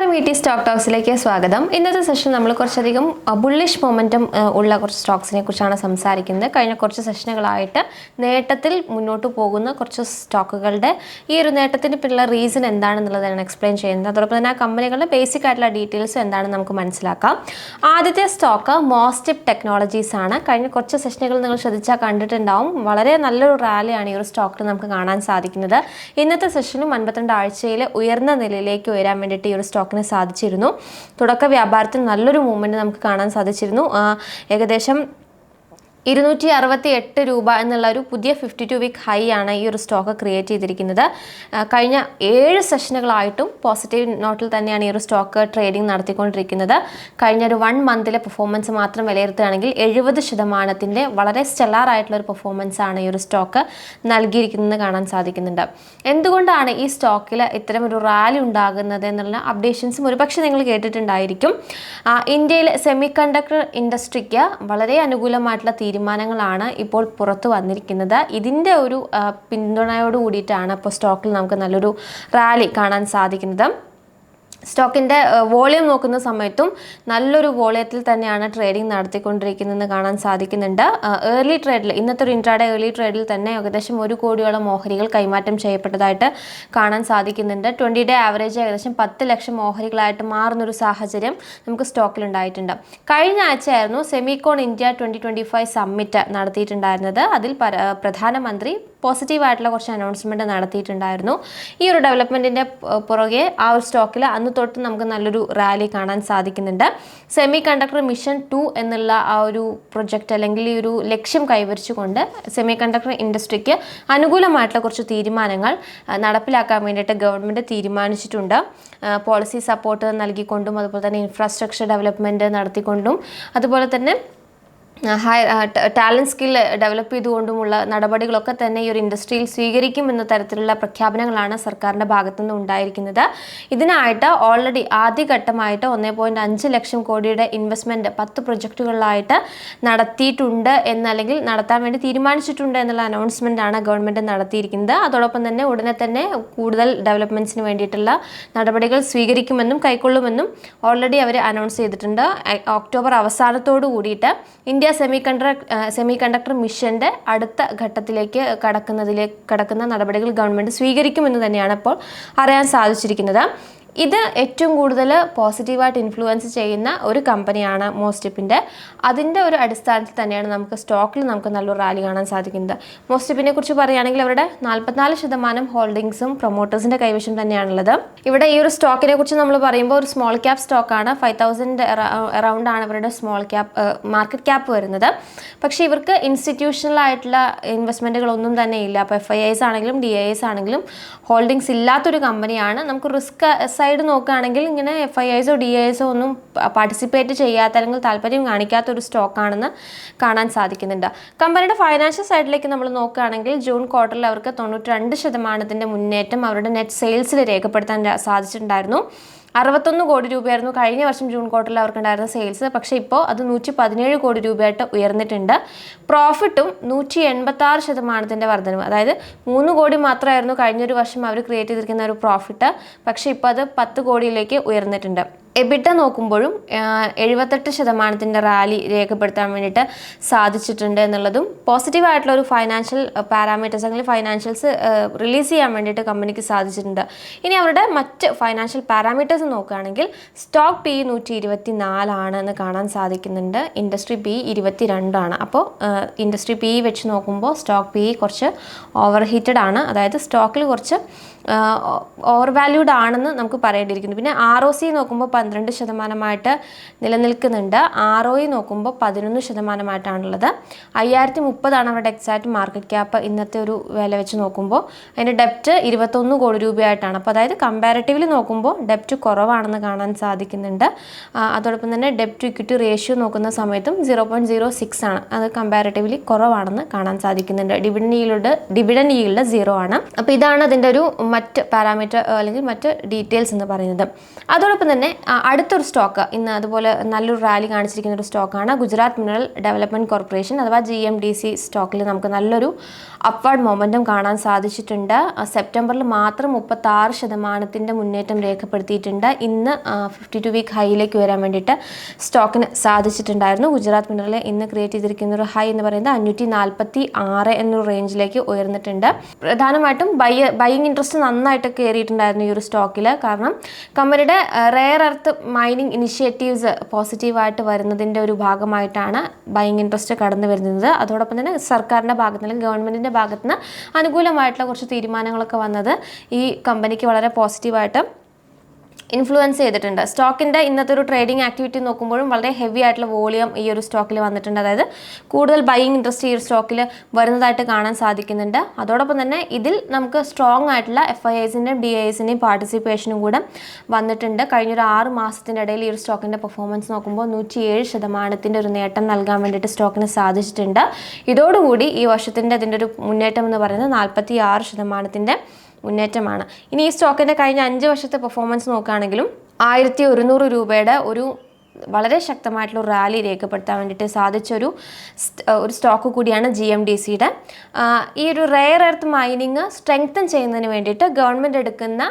നമസ്കാരം E T stock ടോക്സിലേക്ക് സ്വാഗതം. ഇന്നത്തെ സെഷൻ നമ്മൾ കുറച്ചധികം ബുള്ളിഷ് മൊമെന്റം ഉള്ള കുറച്ച് സ്റ്റോക്സിനെ കുറിച്ചാണ് സംസാരിക്കുന്നത്. കഴിഞ്ഞ കുറച്ച് സെഷനുകളായിട്ട് നേട്ടത്തിൽ മുന്നോട്ട് പോകുന്ന കുറച്ച് സ്റ്റോക്കുകളുടെ ഈ ഒരു നേട്ടത്തിന് പിന്നുള്ള റീസൺ എന്താണെന്നുള്ളതാണ് എക്സ്പ്ലെയിൻ ചെയ്യുന്നത്. അതോടൊപ്പം തന്നെ ആ കമ്പനികളുടെ ബേസിക് ആയിട്ടുള്ള ഡീറ്റെയിൽസ് എന്താണെന്ന് നമുക്ക് മനസ്സിലാക്കാം. ആദ്യത്തെ സ്റ്റോക്ക് മോസ്റ്റിപ് ടെക്നോളജീസ് ആണ്. കഴിഞ്ഞ കുറച്ച് സെഷനുകൾ നിങ്ങൾ ശ്രദ്ധിച്ചാൽ കണ്ടിട്ടുണ്ടാവും. വളരെ നല്ലൊരു റാലിയാണ് ഈ ഒരു സ്റ്റോക്കിൽ നമുക്ക് കാണാൻ സാധിക്കുന്നത്. ഇന്നത്തെ സെഷനും അൻപത്തിരണ്ട് ആഴ്ചയിൽ ഉയർന്ന നിലയിലേക്ക് ഉയരാൻ വേണ്ടിയിട്ട് ഈ ഒരു സ്റ്റോക്കിന് സാധിച്ചിരുന്നു. തുടക്ക വ്യാപാരത്തിൽ നല്ലൊരു മൂവ്മെന്റ് നമുക്ക് കാണാൻ സാധിച്ചിരുന്നു. ഏകദേശം ഇരുന്നൂറ്റി അറുപത്തി എട്ട് രൂപ എന്നുള്ള ഒരു പുതിയ ഫിഫ്റ്റി ടു വീക്ക് ഹൈ ആണ് ഈ ഒരു സ്റ്റോക്ക് ക്രിയേറ്റ് ചെയ്തിരിക്കുന്നത്. കഴിഞ്ഞ ഏഴ് സെഷനുകളായിട്ടും പോസിറ്റീവ് നോട്ടിൽ തന്നെയാണ് ഈ ഒരു സ്റ്റോക്ക് ട്രേഡിംഗ് നടത്തിക്കൊണ്ടിരിക്കുന്നത്. കഴിഞ്ഞ ഒരു വൺ മന്തിലെ പെർഫോമൻസ് മാത്രം വിലയിരുത്തുകയാണെങ്കിൽ എഴുപത് ശതമാനത്തിന്റെ വളരെ സ്റ്റെല്ലാർ ആയിട്ടുള്ള ഒരു പെർഫോമൻസ് ആണ് ഈ ഒരു സ്റ്റോക്ക് നൽകിയിരിക്കുന്നത് കാണാൻ സാധിക്കുന്നുണ്ട്. എന്തുകൊണ്ടാണ് ഈ സ്റ്റോക്കിൽ ഇത്തരം ഒരു റാലി ഉണ്ടാകുന്നത് എന്നുള്ള അപ്ഡേഷൻസും ഒരുപക്ഷെ നിങ്ങൾ കേട്ടിട്ടുണ്ടായിരിക്കും. ഇന്ത്യയിലെ സെമി കണ്ടക്ടർ ഇൻഡസ്ട്രിക്ക് വളരെ അനുകൂലമായിട്ടുള്ള തീരുമാനങ്ങളാണ് ഇപ്പോൾ പുറത്തു വന്നിരിക്കുന്നത്. ഇതിന്റെ ഒരു പിന്തുണയോടുകൂടിയിട്ടാണ് പിന്തുണയോട് കൂടിയിട്ടാണ് ഇപ്പോൾ സ്റ്റോക്കിൽ നമുക്ക് നല്ലൊരു റാലി കാണാൻ സാധിക്കുന്നത്. സ്റ്റോക്കിന്റെ വോളിയം നോക്കുന്ന സമയത്തും നല്ലൊരു വോളിയത്തിൽ തന്നെയാണ് ട്രേഡിംഗ് നടത്തിക്കൊണ്ടിരിക്കുന്നതെന്ന് കാണാൻ സാധിക്കുന്നുണ്ട്. ഏർലി ട്രേഡിൽ ഇന്നത്തെ ഒരു ഇൻട്രാഡേ ഏർലി ട്രേഡിൽ തന്നെ ഏകദേശം ഒരു കോടിയോളം ഓഹരികൾ കൈമാറ്റം ചെയ്യപ്പെട്ടതായിട്ട് കാണാൻ സാധിക്കുന്നുണ്ട്. ട്വന്റി ഡേ ആവറേജ് ഏകദേശം പത്ത് ലക്ഷം ഓഹരികളായിട്ട് മാറുന്നൊരു സാഹചര്യം നമുക്ക് സ്റ്റോക്കിൽ ഉണ്ടായിട്ടുണ്ട്. കഴിഞ്ഞ ആഴ്ചയായിരുന്നു Semicon India twenty twenty five summit നടത്തിയിട്ടുണ്ടായിരുന്നത്. അതിൽ പ്രധാനമന്ത്രി പോസിറ്റീവായിട്ടുള്ള കുറച്ച് അനൗൺസ്മെന്റ് നടത്തിയിട്ടുണ്ടായിരുന്നു. ഈ ഒരു ഡെവലപ്മെന്റിന്റെ പുറകെ ആ ഒരു സ്റ്റോക്കിൽ അന്ന് തൊട്ട് നമുക്ക് നല്ലൊരു റാലി കാണാൻ സാധിക്കുന്നുണ്ട്. സെമി കണ്ടക്ടർ മിഷൻ ടു എന്നുള്ള ആ ഒരു പ്രൊജക്റ്റ് അല്ലെങ്കിൽ ഈ ഒരു ലക്ഷ്യം കൈവരിച്ചുകൊണ്ട് സെമി കണ്ടക്ടർ ഇൻഡസ്ട്രിക്ക് അനുകൂലമായിട്ടുള്ള കുറച്ച് തീരുമാനങ്ങൾ നടപ്പിലാക്കാൻ വേണ്ടിയിട്ട് ഗവൺമെന്റ് തീരുമാനിച്ചിട്ടുണ്ട്. പോളിസി സപ്പോർട്ട് നൽകിക്കൊണ്ടും അതുപോലെ തന്നെ ഇൻഫ്രാസ്ട്രക്ചർ ഡെവലപ്മെന്റ് നടത്തിക്കൊണ്ടും. അതുപോലെ തന്നെ ഹൈ ടാലന്റ് സ്കിൽ ഡെവലപ്പ് ചെയ്തുകൊണ്ടുമുള്ള നടപടികളൊക്കെ തന്നെ ഈ ഒരു ഇൻഡസ്ട്രിയിൽ സ്വീകരിക്കും എന്ന തരത്തിലുള്ള പ്രഖ്യാപനങ്ങളാണ് സർക്കാരിന്റെ ഭാഗത്തുനിന്ന് ഉണ്ടായിരിക്കുന്നത്. ഇതിനായിട്ട് ഓൾറെഡി ആദ്യഘട്ടമായിട്ട് ഒന്നേ പോയിന്റ് അഞ്ച് ലക്ഷം കോടിയുടെ ഇൻവെസ്റ്റ്മെന്റ് പത്ത് പ്രൊജക്റ്റുകളിലായിട്ട് നടത്തിയിട്ടുണ്ട് എന്നല്ലെങ്കിൽ നടത്താൻ വേണ്ടി തീരുമാനിച്ചിട്ടുണ്ട് എന്നുള്ള അനൗൺസ്മെന്റ് ആണ് ഗവൺമെന്റ് നടത്തിയിരിക്കുന്നത്. അതോടൊപ്പം തന്നെ ഉടനെ തന്നെ കൂടുതൽ ഡെവലപ്മെന്റ്സിന് വേണ്ടിയിട്ടുള്ള നടപടികൾ സ്വീകരിക്കുമെന്നും കൈക്കൊള്ളുമെന്നും ഓൾറെഡി അവർ അനൗൺസ് ചെയ്തിട്ടുണ്ട്. ഒക്ടോബർ അവസാനത്തോടു കൂടിയിട്ട് ഇന്ത്യ സെമി സെമി കണ്ടക്ടർ മിഷന്റെ അടുത്ത ഘട്ടത്തിലേക്ക് കടക്കുന്നതിലേക്ക് കടക്കുന്ന നടപടികൾ ഗവൺമെന്റ് സ്വീകരിക്കുമെന്ന് തന്നെയാണ് ഇപ്പോൾ അറിയാൻ സാധിച്ചിരിക്കുന്നത്. ഇത് ഏറ്റവും കൂടുതൽ പോസിറ്റീവായിട്ട് ഇൻഫ്ലുവൻസ് ചെയ്യുന്ന ഒരു കമ്പനിയാണ് മോസ്റ്റിപ്പിന്റെ അതിന്റെ ഒരു അടിസ്ഥാനത്തിൽ തന്നെയാണ് നമുക്ക് സ്റ്റോക്കിൽ നമുക്ക് നല്ലൊരു റാലി കാണാൻ സാധിക്കുന്നത്. മോസ്റ്റിപ്പിനെ കുറിച്ച് പറയുകയാണെങ്കിൽ അവരുടെ നാൽപ്പത്തിനാല് ശതമാനം ഹോൾഡിങ്സും പ്രൊമോട്ടേഴ്സിന്റെ കൈവശം തന്നെയാണുള്ളത്. ഇവിടെ ഈ ഒരു സ്റ്റോക്കിനെ കുറിച്ച് നമ്മൾ പറയുമ്പോൾ ഒരു സ്മോൾ ക്യാപ് സ്റ്റോക്കാണ് ഫൈവ് തൗസൻഡ് എറൗണ്ട് ആണ് ഇവരുടെ സ്മോൾ ക്യാപ് മാർക്കറ്റ് ക്യാപ്പ് വരുന്നത്. പക്ഷേ ഇവർക്ക് ഇൻസ്റ്റിറ്റ്യൂഷണൽ ആയിട്ടുള്ള ഇൻവെസ്റ്റ്മെന്റുകളൊന്നും തന്നെ ഇല്ല. അപ്പോൾ എഫ് ഐ ഐസ് ആണെങ്കിലും ഡി ഐ എസ് ആണെങ്കിലും ഹോൾഡിങ്സ് ഇല്ലാത്തൊരു കമ്പനിയാണ് നമുക്ക് റിസ്ക് സൈഡ് നോക്കുകയാണെങ്കിൽ ഇങ്ങനെ എഫ് ഐ ഐസോ ഡി ഐ എസോ ഒന്നും പാർട്ടിസിപ്പേറ്റ് ചെയ്യാത്ത അല്ലെങ്കിൽ താല്പര്യം കാണിക്കാത്ത ഒരു സ്റ്റോക്കാണെന്ന് കാണാൻ സാധിക്കുന്നുണ്ട്. കമ്പനിയുടെ ഫൈനാൻഷ്യൽ സൈഡിലേക്ക് നമ്മൾ നോക്കുകയാണെങ്കിൽ ജൂൺ ക്വാർട്ടറിൽ അവർക്ക് തൊണ്ണൂറ്റി രണ്ട് ശതമാനത്തിന്റെ മുന്നേറ്റം അവരുടെ നെറ്റ് സെയിൽസിൽ രേഖപ്പെടുത്താൻ സാധിച്ചിട്ടുണ്ടായിരുന്നു. അറുപത്തൊന്ന് കോടി രൂപയായിരുന്നു കഴിഞ്ഞ വർഷം ജൂൺ ക്വാർട്ടറിൽ അവർക്കുണ്ടായിരുന്ന സെയിൽസ് പക്ഷേ ഇപ്പോൾ അത് നൂറ്റി പതിനേഴ് കോടി രൂപയായിട്ട് ഉയർന്നിട്ടുണ്ട്. പ്രോഫിറ്റും നൂറ്റി എൺപത്തി ആറ് ശതമാനത്തിന്റെ വർധനവ്. അതായത് മൂന്ന് കോടി മാത്രമായിരുന്നു കഴിഞ്ഞൊരു വർഷം അവർ ക്രിയേറ്റ് ചെയ്തിരിക്കുന്ന ഒരു പ്രോഫിറ്റ് പക്ഷേ ഇപ്പോൾ അത് പത്ത് കോടിയിലേക്ക് ഉയർന്നിട്ടുണ്ട്. എബിട്ട നോക്കുമ്പോഴും എഴുപത്തെട്ട് ശതമാനത്തിന്റെ റാലി രേഖപ്പെടുത്താൻ വേണ്ടിയിട്ട് സാധിച്ചിട്ടുണ്ട് എന്നുള്ളതും പോസിറ്റീവായിട്ടുള്ള ഒരു ഫൈനാൻഷ്യൽ പാരാമീറ്റേഴ്സ് അല്ലെങ്കിൽ ഫൈനാൻഷ്യൽസ് റിലീസ് ചെയ്യാൻ വേണ്ടിയിട്ട് കമ്പനിക്ക് സാധിച്ചിട്ടുണ്ട്. ഇനി അവരുടെ മറ്റ് ഫൈനാൻഷ്യൽ പാരാമീറ്റേഴ്സ് നോക്കുകയാണെങ്കിൽ സ്റ്റോക്ക് പി നൂറ്റി ഇരുപത്തി നാലാണ് എന്ന് കാണാൻ സാധിക്കുന്നുണ്ട്. ഇൻഡസ്ട്രി പി ഇരുപത്തി രണ്ടാണ് അപ്പോൾ ഇൻഡസ്ട്രി പി വെച്ച് നോക്കുമ്പോൾ സ്റ്റോക്ക് പി കുറച്ച് ഓവർ ഹീറ്റഡ് ആണ്. അതായത് സ്റ്റോക്കിൽ കുറച്ച് ഓവർ വാല്യൂഡ് ആണെന്ന് നമുക്ക് പറയേണ്ടിയിരിക്കുന്നു. പിന്നെ ആർ ഒ സി നോക്കുമ്പോൾ പന്ത്രണ്ട് ശതമാനമായിട്ട് നിലനിൽക്കുന്നുണ്ട്. ആർ ഒ ഇ നോക്കുമ്പോൾ പതിനൊന്ന് ശതമാനമായിട്ടാണുള്ളത്. അയ്യായിരത്തി മുപ്പതാണ് അവരുടെ എക്സാക്ട് മാർക്കറ്റ് ക്യാപ്പ് ഇന്നത്തെ ഒരു വില വെച്ച് നോക്കുമ്പോൾ അതിന്റെ ഡെപ്റ്റ് ഇരുപത്തൊന്ന് കോടി രൂപയായിട്ടാണ്. അപ്പോൾ അതായത് കമ്പാരിറ്റീവ്ലി നോക്കുമ്പോൾ ഡെപ്റ്റ് കുറവാണെന്ന് കാണാൻ സാധിക്കുന്നുണ്ട്. അതോടൊപ്പം തന്നെ ഡെപ്റ്റ് ഇക്വിറ്റി റേഷ്യോ നോക്കുന്ന സമയത്തും സീറോ പോയിന്റ് സീറോ സിക്സ് ആണ്. അത് കമ്പാരിറ്റീവ്ലി കുറവാണെന്ന് കാണാൻ സാധിക്കുന്നുണ്ട്. Dividend yield dividend yield zero ആണ്. അപ്പോൾ ഇതാണ് അതിന്റെ ഒരു മറ്റ് പാരാമീറ്റർ അല്ലെങ്കിൽ മറ്റ് ഡീറ്റെയിൽസ് എന്ന് പറയുന്നത്. അതോടൊപ്പം തന്നെ അടുത്തൊരു സ്റ്റോക്ക് ഇന്ന് അതുപോലെ നല്ലൊരു റാലി കാണിച്ചിരിക്കുന്ന ഒരു സ്റ്റോക്കാണ് ഗുജറാത്ത് മിനറൽ ഡെവലപ്മെന്റ് കോർപ്പറേഷൻ അഥവാ ജി എം ഡി സി സ്റ്റോക്കിൽ നമുക്ക് നല്ലൊരു അപ്വാർഡ് മൊമെന്റം കാണാൻ സാധിച്ചിട്ടുണ്ട്. സെപ്റ്റംബറിൽ മാത്രം മുപ്പത്താറ് ശതമാനത്തിന്റെ മുന്നേറ്റം രേഖപ്പെടുത്തിയിട്ടുണ്ട്. ഇന്ന് ഫിഫ്റ്റി ടു വീക്ക് ഹൈയിലേക്ക് വരാൻ വേണ്ടിയിട്ട് സ്റ്റോക്കിന് സാധിച്ചിട്ടുണ്ടായിരുന്നു. ഗുജറാത്ത് മിനറൽ ഇന്ന് ക്രിയേറ്റ് ചെയ്തിരിക്കുന്ന ഒരു ഹൈ എന്ന് പറയുന്നത് അഞ്ഞൂറ്റി നാൽപ്പത്തി ആറ് എന്നൊരു റേഞ്ചിലേക്ക് ഉയർന്നിട്ടുണ്ട്. പ്രധാനമായിട്ടും ബൈ ബൈയിങ് ഇൻട്രസ്റ്റ് നന്നായിട്ട് കയറിയിട്ടുണ്ടായിരുന്നു ഈ ഒരു സ്റ്റോക്കിൽ കാരണം കമ്പനിയുടെ റെയർ എർത്ത് മൈനിങ് ഇനിഷ്യേറ്റീവ്സ് പോസിറ്റീവായിട്ട് വരുന്നതിന്റെ ഒരു ഭാഗമായിട്ടാണ് ബൈങ് ഇൻട്രസ്റ്റ് കടന്നു വരുന്നത്. അതോടൊപ്പം തന്നെ സർക്കാരിന്റെ ഭാഗത്ത് നിന്ന് ഗവൺമെന്റിന്റെ ഭാഗത്ത് നിന്ന് അനുകൂലമായിട്ടുള്ള കുറച്ച് തീരുമാനങ്ങളൊക്കെ വന്നത് ഈ കമ്പനിക്ക് വളരെ പോസിറ്റീവായിട്ട് ഇൻഫ്ലുവൻസ് ചെയ്തിട്ടുണ്ട്. സ്റ്റോക്കിന്റെ ഇന്നത്തെ ഒരു ട്രേഡിംഗ് ആക്ടിവിറ്റി നോക്കുമ്പോഴും വളരെ ഹെവി ആയിട്ടുള്ള വോളിയം ഈ ഒരു സ്റ്റോക്കിൽ വന്നിട്ടുണ്ട്. അതായത് കൂടുതൽ ബൈയിങ് ഇൻട്രസ്റ്റ് ഈ ഒരു സ്റ്റോക്കിൽ വരുന്നതായിട്ട് കാണാൻ സാധിക്കുന്നുണ്ട്. അതോടൊപ്പം തന്നെ ഇതിൽ നമുക്ക് സ്ട്രോങ് ആയിട്ടുള്ള എഫ് ഐ ഐസിന്റെയും ഡി ഐ എസിന്റെയും പാർട്ടിസിപ്പേഷനും കൂടെ വന്നിട്ടുണ്ട്. കഴിഞ്ഞൊരു ആറ് മാസത്തിന്റെ ഇടയിൽ ഈ ഒരു സ്റ്റോക്കിന്റെ പെർഫോമൻസ് നോക്കുമ്പോൾ നൂറ്റിയേഴ് ശതമാനത്തിന്റെ ഒരു നേട്ടം നൽകാൻ വേണ്ടിയിട്ട് സ്റ്റോക്കിന് സാധിച്ചിട്ടുണ്ട്. ഇതോടുകൂടി ഈ വർഷത്തിന്റെ അതിന്റെ ഒരു മുന്നേറ്റം എന്ന് പറയുന്നത് നാൽപ്പത്തി ആറ് ശതമാനത്തിന്റെ മുന്നേറ്റമാണ്. ഇനി ഈ സ്റ്റോക്കിന്റെ കഴിഞ്ഞ അഞ്ച് വർഷത്തെ പെർഫോമൻസ് നോക്കുകയാണെങ്കിലും ആയിരത്തി ഒരുന്നൂറ് രൂപയുടെ ഒരു വളരെ ശക്തമായിട്ടുള്ള റാലി രേഖപ്പെടുത്താൻ വേണ്ടിയിട്ട് സാധിച്ചൊരു ഒരു സ്റ്റോക്ക് കൂടിയാണ് ജി എം ഡി സിയുടെ ഈ ഒരു റെയർ എർത്ത് മൈനിങ് സ്ട്രെങ്തൻ ചെയ്യുന്നതിന് വേണ്ടിയിട്ട് ഗവൺമെന്റ് എടുക്കുന്ന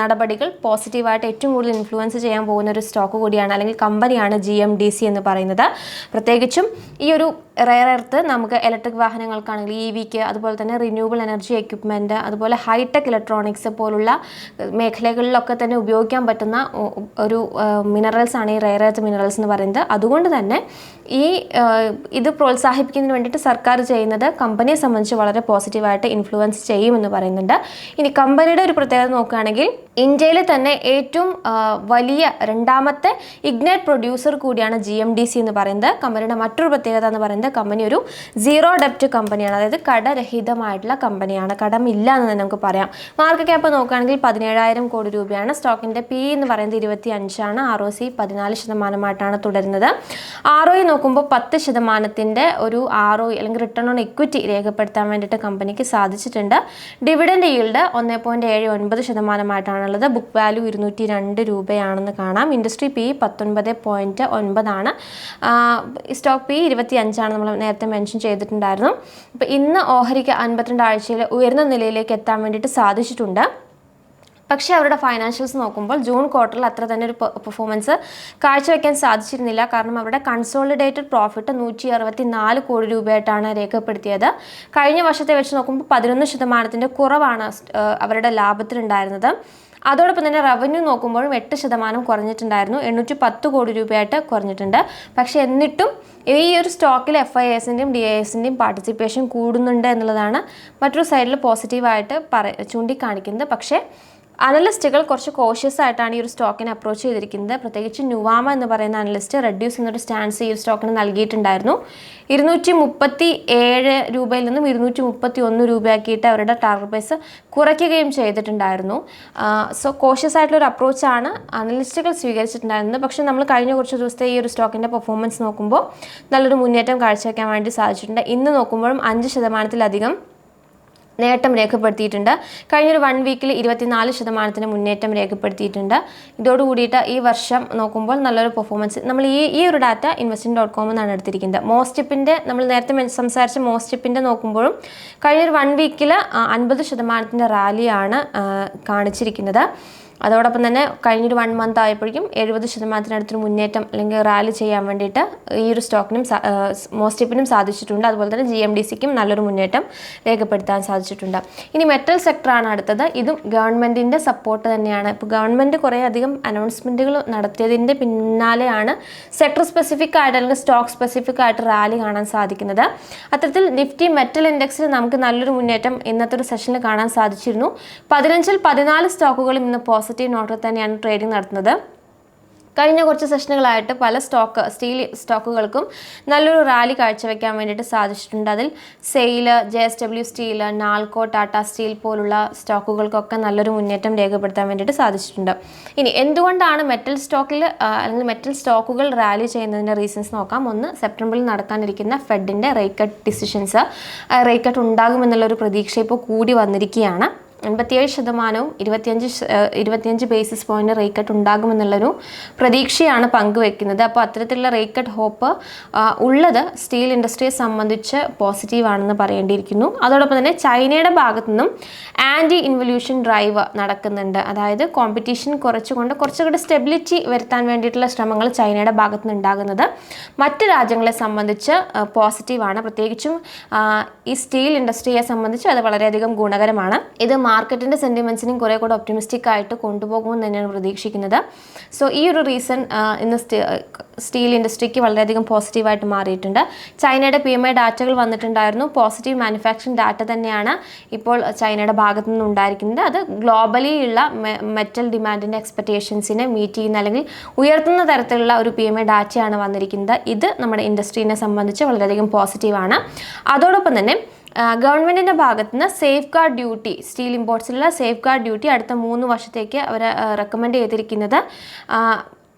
നടപടികൾ പോസിറ്റീവായിട്ട് ഏറ്റവും കൂടുതൽ ഇൻഫ്ലുവൻസ് ചെയ്യാൻ പോകുന്ന ഒരു സ്റ്റോക്ക് കൂടിയാണ് അല്ലെങ്കിൽ കമ്പനിയാണ് ജി എം ഡി സി എന്ന് പറയുന്നത്. പ്രത്യേകിച്ചും ഈ ഒരു റെയർ എർത്ത് നമുക്ക് ഇലക്ട്രിക് വാഹനങ്ങൾക്കാണെങ്കിൽ ഇ വിക്ക് അതുപോലെ തന്നെ റിന്യൂവബിൾ എനർജി എക്യുപ്മെന്റ് അതുപോലെ ഹൈടെക് ഇലക്ട്രോണിക്സ് പോലുള്ള മേഖലകളിലൊക്കെ തന്നെ ഉപയോഗിക്കാൻ പറ്റുന്ന ഒരു മിനറൽസ് ആണ് ഈ റെയർ എർത്ത് മിനറൽസ് എന്ന് പറയുന്നത്. അതുകൊണ്ട് തന്നെ ഈ ഇത് പ്രോത്സാഹിപ്പിക്കുന്നതിന് വേണ്ടിയിട്ട് സർക്കാർ ചെയ്യുന്നത് കമ്പനിയെ സംബന്ധിച്ച് വളരെ പോസിറ്റീവായിട്ട് ഇൻഫ്ലുവൻസ് ചെയ്യുമെന്ന് പറയുന്നുണ്ട്. ഇനി കമ്പനിയുടെ ഒരു പ്രത്യേകത നോക്കുകയാണെങ്കിൽ ഇന്ത്യയിൽ തന്നെ ഏറ്റവും വലിയ രണ്ടാമത്തെ ഇഗ്നൈറ്റ് പ്രൊഡ്യൂസർ കൂടിയാണ് ജി എം ഡി സി എന്ന് പറയുന്നത്. കമ്പനിയുടെ മറ്റൊരു പ്രത്യേകത എന്ന് പറയുന്നത് കമ്പനി ഒരു സീറോ ഡെപ്റ്റ് കമ്പനിയാണ്. അതായത് കടരഹിതമായിട്ടുള്ള കമ്പനിയാണ്. കടമില്ല എന്ന് നമുക്ക് പറയാം. മാർക്കറ്റ് ക്യാപ്പ് നോക്കുകയാണെങ്കിൽ പതിനേഴായിരം കോടി രൂപയാണ്. സ്റ്റോക്കിന്റെ പി എന്ന് പറയുന്നത് ഇരുപത്തി അഞ്ചാണ് ആർ ഒ സി പതിനാല് ശതമാനമായിട്ടാണ് തുടരുന്നത്. ആർ ഒ നോക്കുമ്പോൾ പത്ത് ശതമാനത്തിന്റെ ഒരു ആർ ഒ അല്ലെങ്കിൽ റിട്ടേൺ ഓൺ ഇക്വിറ്റി രേഖപ്പെടുത്താൻ വേണ്ടിയിട്ട് കമ്പനിക്ക് സാധിച്ചിട്ടുണ്ട്. ഡിവിഡൻഡ് ഈൽഡ് ഒന്ന് പോയിന്റ് ഏഴ് ഒൻപത് ശതമാനമായിട്ടാണുള്ളത്. ബുക്ക് വാല്യൂ ഇരുന്നൂറ്റി രണ്ട് രൂപയാണെന്ന് കാണാം. ഇൻഡസ്ട്രി പി പത്തൊൻപത് പോയിന്റ് ഒൻപതാണ്. സ്റ്റോക്ക് പി ഇരുപത്തി അഞ്ചാണ് നമ്മൾ നേരത്തെ മെൻഷൻ ചെയ്തിട്ടുണ്ടായിരുന്നു. അപ്പോൾ ഇന്ന് ഓഹരിക്ക് അൻപത്തിരണ്ട് ആഴ്ചയിൽ ഉയർന്ന നിലയിലേക്ക് എത്താൻ വേണ്ടിയിട്ട് സാധിച്ചിട്ടുണ്ട്. പക്ഷേ അവരുടെ ഫൈനാൻഷ്യൽസ് നോക്കുമ്പോൾ ജൂൺ ക്വാർട്ടറിൽ അത്ര തന്നെ ഒരു പെർഫോമൻസ് കാഴ്ചവെക്കാൻ സാധിച്ചിരുന്നില്ല. കാരണം അവരുടെ കൺസോളിഡേറ്റഡ് പ്രോഫിറ്റ് നൂറ്റി അറുപത്തി നാല് കോടി രൂപയായിട്ടാണ് രേഖപ്പെടുത്തിയത്. കഴിഞ്ഞ വർഷത്തെ വെച്ച് നോക്കുമ്പോൾ പതിനൊന്ന് ശതമാനത്തിന്റെ കുറവാണ് അവരുടെ ലാഭത്തിലുണ്ടായിരുന്നത്. അതോടൊപ്പം തന്നെ റവന്യൂ നോക്കുമ്പോഴും എട്ട് ശതമാനം കുറഞ്ഞിട്ടുണ്ടായിരുന്നു. എണ്ണൂറ്റി പത്ത് കോടി രൂപയായിട്ട് കുറഞ്ഞിട്ടുണ്ട്. പക്ഷേ എന്നിട്ടും ഈ ഒരു സ്റ്റോക്കിൽ എഫ് ഐ എസിന്റെയും ഡി ഐ എസിന്റെയും പാർട്ടിസിപ്പേഷൻ കൂടുന്നുണ്ട് എന്നുള്ളതാണ് മറ്റൊരു സൈഡിൽ പോസിറ്റീവായിട്ട് പറ ചൂണ്ടിക്കാണിക്കുന്നത്. പക്ഷേ അനലിസ്റ്റുകൾ കുറച്ച് കോഷ്യസ് ആയിട്ടാണ് ഈ ഒരു സ്റ്റോക്കിനെ അപ്രോച്ച് ചെയ്തിരിക്കുന്നത്. പ്രത്യേകിച്ച് നുവാമ എന്ന് പറയുന്ന അനലിസ്റ്റ് റെഡ്യൂസ് എന്നൊരു സ്റ്റാൻസ് ഈ ഒരു സ്റ്റോക്കിന് നൽകിയിട്ടുണ്ടായിരുന്നു. ഇരുന്നൂറ്റി മുപ്പത്തി ഏഴ് രൂപയിൽ നിന്നും ഇരുന്നൂറ്റി മുപ്പത്തി ഒന്ന് രൂപയാക്കിയിട്ട് അവരുടെ ടാർഗറ്റ് പ്രൈസ് കുറയ്ക്കുകയും ചെയ്തിട്ടുണ്ടായിരുന്നു. സോ കോഷ്യസ് ആയിട്ടുള്ള ഒരു അപ്രോച്ചാണ് അനലിസ്റ്റുകൾ സ്വീകരിച്ചിട്ടുണ്ടായിരുന്നത്. പക്ഷേ നമ്മൾ കഴിഞ്ഞ കുറച്ച് ദിവസത്തെ ഈ ഒരു സ്റ്റോക്കിന്റെ പെർഫോമൻസ് നോക്കുമ്പോൾ നല്ലൊരു മുന്നേറ്റം കാഴ്ചവെക്കാൻ വേണ്ടി സാധിച്ചിട്ടുണ്ട്. ഇന്ന് നോക്കുമ്പോഴും അഞ്ച് ശതമാനത്തിലധികം നേട്ടം രേഖപ്പെടുത്തിയിട്ടുണ്ട്. കഴിഞ്ഞൊരു വൺ വീക്കിൽ ഇരുപത്തിനാല് ശതമാനത്തിന് മുന്നേറ്റം രേഖപ്പെടുത്തിയിട്ടുണ്ട്. ഇതോട് കൂടിയിട്ട് ഈ വർഷം നോക്കുമ്പോൾ നല്ലൊരു പെർഫോമൻസ് നമ്മൾ ഈ ഈ ഒരു ഡാറ്റ ഇൻവെസ്റ്റിംഗ് ഡോട്ട് കോമിൽ നിന്നാണ് എടുത്തിരിക്കുന്നത്. മോസ്റ്റിപ്പിന്റെ നമ്മൾ നേരത്തെ സംസാരിച്ച മോസ്റ്റിപ്പിന്റെ നോക്കുമ്പോഴും കഴിഞ്ഞൊരു വൺ വീക്കിൽ അൻപത് ശതമാനത്തിന്റെ റാലിയാണ് കാണിച്ചിരിക്കുന്നത്. അതോടൊപ്പം തന്നെ കഴിഞ്ഞൊരു വൺ മന്ത് ആയപ്പോഴേക്കും എഴുപത് ശതമാനത്തിനടുത്തൊരു മുന്നേറ്റം അല്ലെങ്കിൽ റാലി ചെയ്യാൻ വേണ്ടിയിട്ട് ഈ ഒരു സ്റ്റോക്കിനും മോസ്റ്റിപ്പിനും സാധിച്ചിട്ടുണ്ട്. അതുപോലെ തന്നെ ജി എം ഡി സിക്കും നല്ലൊരു മുന്നേറ്റം രേഖപ്പെടുത്താൻ സാധിച്ചിട്ടുണ്ട്. ഇനി മെറ്റൽ സെക്ടറാണ് അടുത്തത്. ഇതും ഗവൺമെന്റിന്റെ സപ്പോർട്ട് തന്നെയാണ്. ഇപ്പോൾ ഗവൺമെന്റ് കുറേ അധികം അനൗൺസ്മെന്റുകൾ നടത്തിയതിന്റെ പിന്നാലെയാണ് സെക്ടർ സ്പെസിഫിക് ആയിട്ട് അല്ലെങ്കിൽ സ്റ്റോക്ക് സ്പെസിഫിക് ആയിട്ട് റാലി കാണാൻ സാധിക്കുന്നത്. അത്തരത്തിൽ നിഫ്റ്റി മെറ്റൽ ഇൻഡെക്സിൽ നമുക്ക് നല്ലൊരു മുന്നേറ്റം ഇന്നത്തെ ഒരു സെഷനിൽ കാണാൻ സാധിച്ചിരുന്നു. പതിനഞ്ചിൽ പതിനാല് സ്റ്റോക്കുകളും ഇന്ന് പോസിറ്റീവ് നോട്ടിൽ തന്നെയാണ് ട്രേഡിംഗ് നടത്തുന്നത്. കഴിഞ്ഞ കുറച്ച് സെഷനുകളായിട്ട് പല സ്റ്റോക്ക് സ്റ്റീൽ സ്റ്റോക്കുകൾക്കും നല്ലൊരു റാലി കാഴ്ചവെക്കാൻ വേണ്ടിയിട്ട് സാധിച്ചിട്ടുണ്ട്. അതിൽ SAIL J S W steel Nalco Tata steel പോലുള്ള സ്റ്റോക്കുകൾക്കൊക്കെ നല്ലൊരു മുന്നേറ്റം രേഖപ്പെടുത്താൻ വേണ്ടിയിട്ട് സാധിച്ചിട്ടുണ്ട്. ഇനി എന്തുകൊണ്ടാണ് മെറ്റൽ സ്റ്റോക്കിൽ അല്ലെങ്കിൽ മെറ്റൽ സ്റ്റോക്കുകൾ റാലി ചെയ്യുന്നതിന്റെ റീസൺസ് നോക്കാം. ഒന്ന് സെപ്റ്റംബറിൽ നടക്കാനിരിക്കുന്ന ഫെഡിന്റെ rate cut cut decisions rate cut cut ഉണ്ടാകുമെന്നുള്ളൊരു പ്രതീക്ഷ ഇപ്പോൾ കൂടി വന്നിരിക്കുകയാണ്. എൺപത്തിയേഴ് ശതമാനവും ഇരുപത്തിയഞ്ച് ഇരുപത്തിയഞ്ച് ബേസിസ് പോയിന്റ് റേറ്റ് ഉണ്ടാകുമെന്നുള്ളൊരു പ്രതീക്ഷയാണ് പങ്കുവെക്കുന്നത്. അപ്പോൾ അത്തരത്തിലുള്ള റേറ്റ് ഹോപ്പ് ഉള്ളത് സ്റ്റീൽ ഇൻഡസ്ട്രിയെ സംബന്ധിച്ച് പോസിറ്റീവാണെന്ന് പറയേണ്ടിയിരിക്കുന്നു. അതോടൊപ്പം തന്നെ ചൈനയുടെ ഭാഗത്തു നിന്നും ആന്റി ഇൻവല്യൂഷൻ ഡ്രൈവ് നടക്കുന്നുണ്ട്. അതായത് കോമ്പറ്റീഷൻ കുറച്ചുകൊണ്ട് കുറച്ചുകൂടി സ്റ്റെബിലിറ്റി വരുത്താൻ വേണ്ടിയിട്ടുള്ള ശ്രമങ്ങൾ ചൈനയുടെ ഭാഗത്തു നിന്നുണ്ടാകുന്നത് മറ്റ് രാജ്യങ്ങളെ സംബന്ധിച്ച് പോസിറ്റീവാണ് പ്രത്യേകിച്ചും ഈ സ്റ്റീൽ ഇൻഡസ്ട്രിയെ സംബന്ധിച്ച് അത് വളരെയധികം ഗുണകരമാണ്. ഇത് മാർക്കറ്റിന്റെ സെന്റിമെൻസിനെയും കുറേ കൂടെ ഒപ്റ്റിമിസ്റ്റിക് ആയിട്ട് കൊണ്ടുപോകുമെന്ന് തന്നെയാണ് പ്രതീക്ഷിക്കുന്നത്. സോ ഈ ഒരു റീസൺ ഇന്ന് സ്റ്റീ- സ്റ്റീൽ ഇൻഡസ്ട്രിക്ക് വളരെയധികം പോസിറ്റീവായിട്ട് മാറിയിട്ടുണ്ട്. ചൈനയുടെ പി എം ഐ ഡാറ്റകൾ വന്നിട്ടുണ്ടായിരുന്നു. പോസിറ്റീവ് മാനുഫാക്ചറിങ് ഡാറ്റ തന്നെയാണ് ഇപ്പോൾ ചൈനയുടെ ഭാഗത്തു നിന്ന് ഉണ്ടായിരിക്കുന്നത്. അത് ഗ്ലോബലി ഉള്ള മെറ്റൽ ഡിമാൻഡിന്റെ എക്സ്പെക്റ്റേഷൻസിനെ മീറ്റ് ചെയ്യുന്ന അല്ലെങ്കിൽ ഉയർത്തുന്ന തരത്തിലുള്ള ഒരു പി എം ഐ ഡാറ്റയാണ് വന്നിരിക്കുന്നത്. ഇത് നമ്മുടെ ഇൻഡസ്ട്രീനെ സംബന്ധിച്ച് വളരെയധികം പോസിറ്റീവാണ് അതോടൊപ്പം തന്നെ ഗവൺമെന്റിന്റെ ഭാഗത്തു നിന്ന് സേഫ് ഗാർഡ് ഡ്യൂട്ടി സ്റ്റീൽ ഇമ്പോർട്ട്സിലുള്ള സേഫ് ഗാർഡ് ഡ്യൂട്ടി അടുത്ത മൂന്ന് വർഷത്തേക്ക് അവർ റെക്കമെൻഡ് ചെയ്തിരിക്കുന്നത്.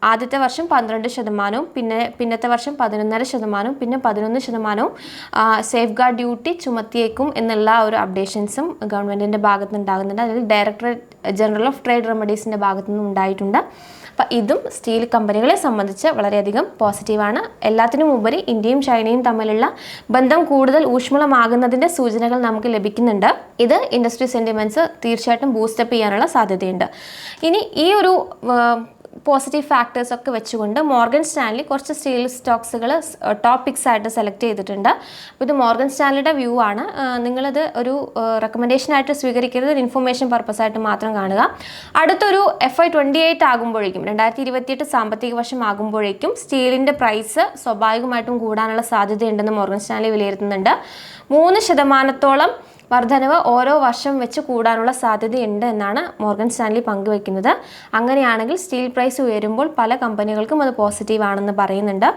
ആദ്യത്തെ വർഷം പന്ത്രണ്ട് ശതമാനവും പിന്നെ പിന്നത്തെ വർഷം പതിനൊന്നര ശതമാനവും പിന്നെ പതിനൊന്ന് ശതമാനവും സേഫ് ഗാർഡ് ഡ്യൂട്ടി ചുമത്തിയേക്കും എന്നുള്ള ഒരു അപ്ഡേഷൻസും ഗവൺമെന്റിന്റെ ഭാഗത്ത് ഉണ്ടാകുന്നുണ്ട് അതിൽ ഡയറക്ടറേറ്റ് ജനറൽ ഓഫ് ട്രേഡ് റെമഡീസിന്റെ ഭാഗത്തു നിന്നും ഉണ്ടായിട്ടുണ്ട്. അപ്പം ഇതും സ്റ്റീൽ കമ്പനികളെ സംബന്ധിച്ച് വളരെയധികം പോസിറ്റീവാണ് എല്ലാത്തിനും ഉപരി ഇന്ത്യയും ചൈനയും തമ്മിലുള്ള ബന്ധം കൂടുതൽ ഊഷ്മളമാകുന്നതിന്റെ സൂചനകൾ നമുക്ക് ലഭിക്കുന്നുണ്ട്. ഇത് ഇൻഡസ്ട്രി സെന്റിമെന്റ്സ് തീർച്ചയായിട്ടും ബൂസ്റ്റപ്പ് ചെയ്യാനുള്ള സാധ്യതയുണ്ട്. ഇനി ഈ ഒരു പോസിറ്റീവ് ഫാക്ടേഴ്സ് ഒക്കെ വെച്ചുകൊണ്ട് മോർഗൻ സ്റ്റാൻലി കുറച്ച് സ്റ്റീൽ സ്റ്റോക്സുകൾ ടോപ്പിക്സ് ആയിട്ട് സെലക്ട് ചെയ്തിട്ടുണ്ട്. അപ്പോൾ ഇത് മോർഗൻ സ്റ്റാൻലിയുടെ വ്യൂ ആണ്. നിങ്ങളത് ഒരു റെക്കമെൻഡേഷൻ ആയിട്ട് സ്വീകരിക്കരുത്. ഒരു ഇൻഫർമേഷൻ പർപ്പസ് ആയിട്ട് മാത്രം കാണുക. അടുത്തൊരു എഫ് ഐ ട്വന്റി എയ്റ്റ് ആകുമ്പോഴേക്കും രണ്ടായിരത്തി ഇരുപത്തിയെട്ട് സാമ്പത്തിക വർഷം ആകുമ്പോഴേക്കും സ്റ്റീലിന്റെ പ്രൈസ് സ്വാഭാവികമായിട്ടും കൂടാനുള്ള സാധ്യതയുണ്ടെന്ന് മോർഗൻ സ്റ്റാൻലി വിലയിരുത്തുന്നുണ്ട്. മൂന്ന് ശതമാനത്തോളം വർധനവ് ഓരോ വർഷം വെച്ച് കൂടാനുള്ള സാധ്യതയുണ്ട് എന്നാണ് മോർഗൻ സ്റ്റാൻലി പങ്കുവയ്ക്കുന്നത്. അങ്ങനെയാണെങ്കിൽ സ്റ്റീൽ പ്രൈസ് ഉയരുമ്പോൾ പല കമ്പനികൾക്കും അത് പോസിറ്റീവ് ആണെന്ന് പറയുന്നുണ്ട്.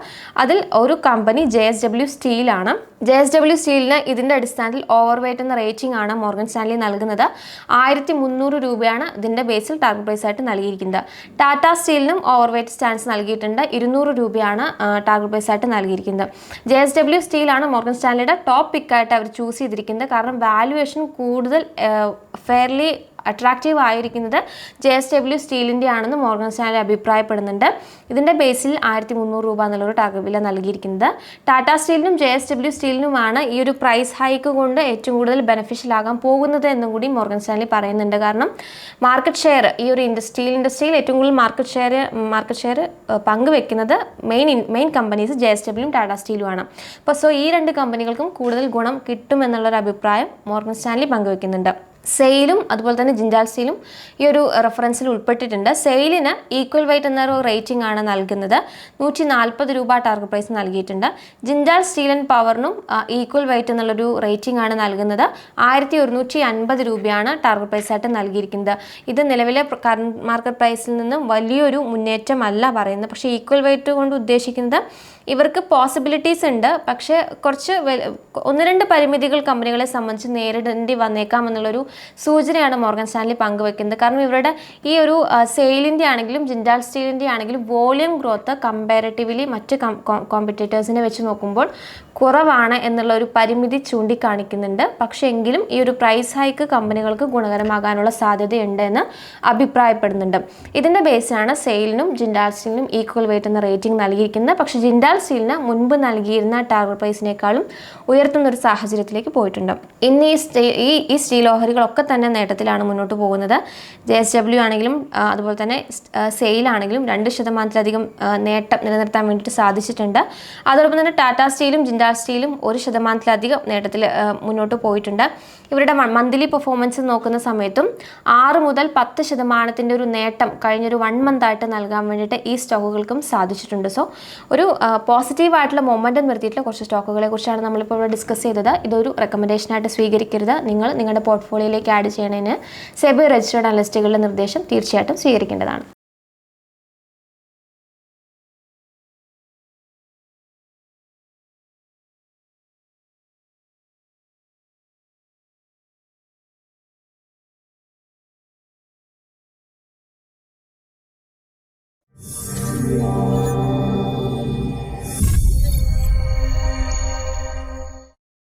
അതിൽ ഒരു കമ്പനി ജെ എസ് ഡബ്ല്യു സ്റ്റീലാണ് ജെ എസ് ഡബ്ല്യു സ്റ്റീലിന് ഇതിന്റെ അടിസ്ഥാനത്തിൽ ഓവർ വെയ്റ്റ് എന്ന റേറ്റിംഗ് ആണ് മോർഗൻ സ്റ്റാൻലി നൽകുന്നത്. ആയിരത്തി മുന്നൂറ് രൂപയാണ് ഇതിന്റെ ബേസിൽ ടാർഗറ്റ് പ്രൈസ് ആയിട്ട് നൽകിയിരിക്കുന്നത്. ടാറ്റ സ്റ്റീലിനും ഓവർ വെയ്റ്റ് സ്റ്റാൻസ് നൽകിയിട്ടുണ്ട്. ഇരുന്നൂറ് രൂപയാണ് ടാർഗറ്റ് പ്രൈസ് ആയിട്ട് നൽകിയിരിക്കുന്നത്. ജെ എസ് ഡബ്ല്യു സ്റ്റീലാണ് മോർഗൻ സ്റ്റാൻലിയുടെ ടോപ്പ് പിക്കായിട്ട് അവർ ചൂസ് ചെയ്തിരിക്കുന്നത്. കാരണം വാല്യുവേഷൻ കൂടുതൽ ഫെയർലി അട്രാക്റ്റീവ് ആയിരിക്കുന്നത് ജെ എസ് ഡബ്ല്യു സ്റ്റീലിന്റെ ആണെന്ന് മോർഗൻ സ്റ്റാൻലി അഭിപ്രായപ്പെടുന്നുണ്ട്. ഇതിന്റെ ബേസിൽ ആയിരത്തി മുന്നൂറ് രൂപ എന്നുള്ളൊരു ടാർഗറ്റ് വില നൽകിയിരിക്കുന്നത്. ടാറ്റ സ്റ്റീലിനും ജെ എസ് ഡബ്ല്യു സ്റ്റീലിനുമാണ് ഈ ഒരു പ്രൈസ് ഹൈക്ക് കൊണ്ട് ഏറ്റവും കൂടുതൽ ബെനിഫിഷ്യൽ ആകാൻ പോകുന്നത് എന്നും കൂടി മോർഗൻ സ്റ്റാൻലി പറയുന്നുണ്ട്. കാരണം മാർക്കറ്റ് ഷെയർ ഈ ഒരു ഇൻഡസ് സ്റ്റീൽ ഇൻഡസ്ട്രിയിൽ ഏറ്റവും കൂടുതൽ മാർക്കറ്റ് ഷെയർ മാർക്കറ്റ് ഷെയർ പങ്കുവെക്കുന്നത് main main companies J S W Tata സ്റ്റീലുമാണ് അപ്പോൾ സോ ഈ രണ്ട് കമ്പനികൾക്കും കൂടുതൽ ഗുണം കിട്ടുമെന്നുള്ളൊരു അഭിപ്രായം മോർഗൻ സ്റ്റാൻലി പങ്കുവെക്കുന്നുണ്ട്. സെയിലും അതുപോലെ തന്നെ ജിൻഡാൽ സ്റ്റീലും ഈ ഒരു റെഫറൻസിൽ ഉൾപ്പെട്ടിട്ടുണ്ട്. സെയിലിന് ഈക്വൽ വെയിറ്റ് എന്നൊരു റേറ്റിംഗ് ആണ് നൽകുന്നത്. നൂറ്റി നാൽപ്പത് രൂപ ടാർഗറ്റ് പ്രൈസ് നൽകിയിട്ടുണ്ട്. ജിൻഡാൽ സ്റ്റീൽ ആൻഡ് പവറിനും ഈക്വൽ വെയിറ്റ് എന്നുള്ളൊരു റേറ്റിംഗ് ആണ് നൽകുന്നത്. ആയിരത്തി ഒരുന്നൂറ്റി അൻപത് രൂപയാണ് ടാർഗറ്റ് പ്രൈസ് ആയിട്ട് നൽകിയിരിക്കുന്നത്. ഇത് നിലവിലെ കറണ്ട് മാർക്കറ്റ് പ്രൈസിൽ നിന്നും വലിയൊരു മുന്നേറ്റമല്ല പറയുന്നത്. പക്ഷേ ഈക്വൽ വെയിറ്റ് കൊണ്ട് ഉദ്ദേശിക്കുന്നത് ഇവർക്ക് പോസിബിലിറ്റീസ് ഉണ്ട്. പക്ഷേ കുറച്ച് ഒന്ന് രണ്ട് പരിമിതികൾ കമ്പനികളെ സംബന്ധിച്ച് നേരിടേണ്ടി വന്നേക്കാം എന്നുള്ളൊരു സൂചനയാണ് മോർഗൻ സ്റ്റാൻലി പങ്കുവെക്കുന്നത്. കാരണം ഇവരുടെ ഈ ഒരു സെയിലിന്റെ ആണെങ്കിലും ജിൻഡാൽ സ്റ്റീലിന്റെ ആണെങ്കിലും വോളിയം ഗ്രോത്ത് കമ്പാരിറ്റീവ്ലി മറ്റ് കോമ്പറ്റേറ്റേഴ്സിനെ വെച്ച് നോക്കുമ്പോൾ കുറവാണ് എന്നുള്ള ഒരു പരിമിതി ചൂണ്ടിക്കാണിക്കുന്നുണ്ട്. പക്ഷേ എങ്കിലും ഈ ഒരു പ്രൈസ് ഹൈക്ക് കമ്പനികൾക്ക് ഗുണകരമാകാനുള്ള സാധ്യതയുണ്ട് എന്ന് അഭിപ്രായപ്പെടുന്നുണ്ട്. ഇതിന്റെ ബേസിലാണ് സെയിലിനും ജിൻഡാൽ സ്റ്റീലിനും ഈക്വൽ വെയിറ്റ് എന്ന റേറ്റിംഗ് നൽകിയിരിക്കുന്നത്. പക്ഷേ ജിൻഡാൽ സ്റ്റീലിന് മുൻപ് നൽകിയിരുന്ന ടാർഗറ്റ് പ്രൈസിനേക്കാളും ഉയർത്തുന്ന ഒരു സാഹചര്യത്തിലേക്ക് പോയിട്ടുണ്ട്. ഇന്ന് ഈ സ്റ്റീ ഈ ഈ സ്റ്റീൽ ഓഹരികളൊക്കെ തന്നെ നേട്ടത്തിലാണ് മുന്നോട്ട് പോകുന്നത്. ജെ എസ് ഡബ്ല്യു ആണെങ്കിലും അതുപോലെ തന്നെ സെയിലാണെങ്കിലും രണ്ട് ശതമാനത്തിലധികം നേട്ടം നിലനിർത്താൻ വേണ്ടിയിട്ട് സാധിച്ചിട്ടുണ്ട്. അതോടൊപ്പം തന്നെ ടാറ്റ സ്റ്റീലും ജിൻഡാ സ്റ്റീലും ഒരു ശതമാനത്തിലധികം നേട്ടത്തിൽ മുന്നോട്ട് പോയിട്ടുണ്ട്. ഇവരുടെ മന്ത്ലി പെർഫോമൻസ് നോക്കുന്ന സമയത്തും ആറ് മുതൽ പത്ത് ശതമാനത്തിന്റെ ഒരു നേട്ടം കഴിഞ്ഞൊരു വൺ മന്ത് ആയിട്ട് നൽകാൻ വേണ്ടിയിട്ട് ഈ സ്റ്റോക്കുകൾക്കും സാധിച്ചിട്ടുണ്ട്. സോ ഒരു പോസിറ്റീവ് ആയിട്ടുള്ള മൊമെന്റം നിർത്തിയിട്ടുള്ള കുറച്ച് സ്റ്റോക്കുകളെ കുറിച്ചാണ് നമ്മളിപ്പോൾ ഇവിടെ ഡിസ്കസ് ചെയ്തത്. ഇതൊരു റെക്കമെൻഡേഷനായിട്ട് സ്വീകരിക്കരുത്. നിങ്ങൾ നിങ്ങളുടെ പോർട്ട്ഫോളിയോയിലേക്ക് ആഡ് ചെയ്യണതിന് സെബി രജിസ്റ്റേർഡ് അനലിസ്റ്റുകളുടെ നിർദ്ദേശം തീർച്ചയായിട്ടും സ്വീകരിക്കേണ്ടതാണ്.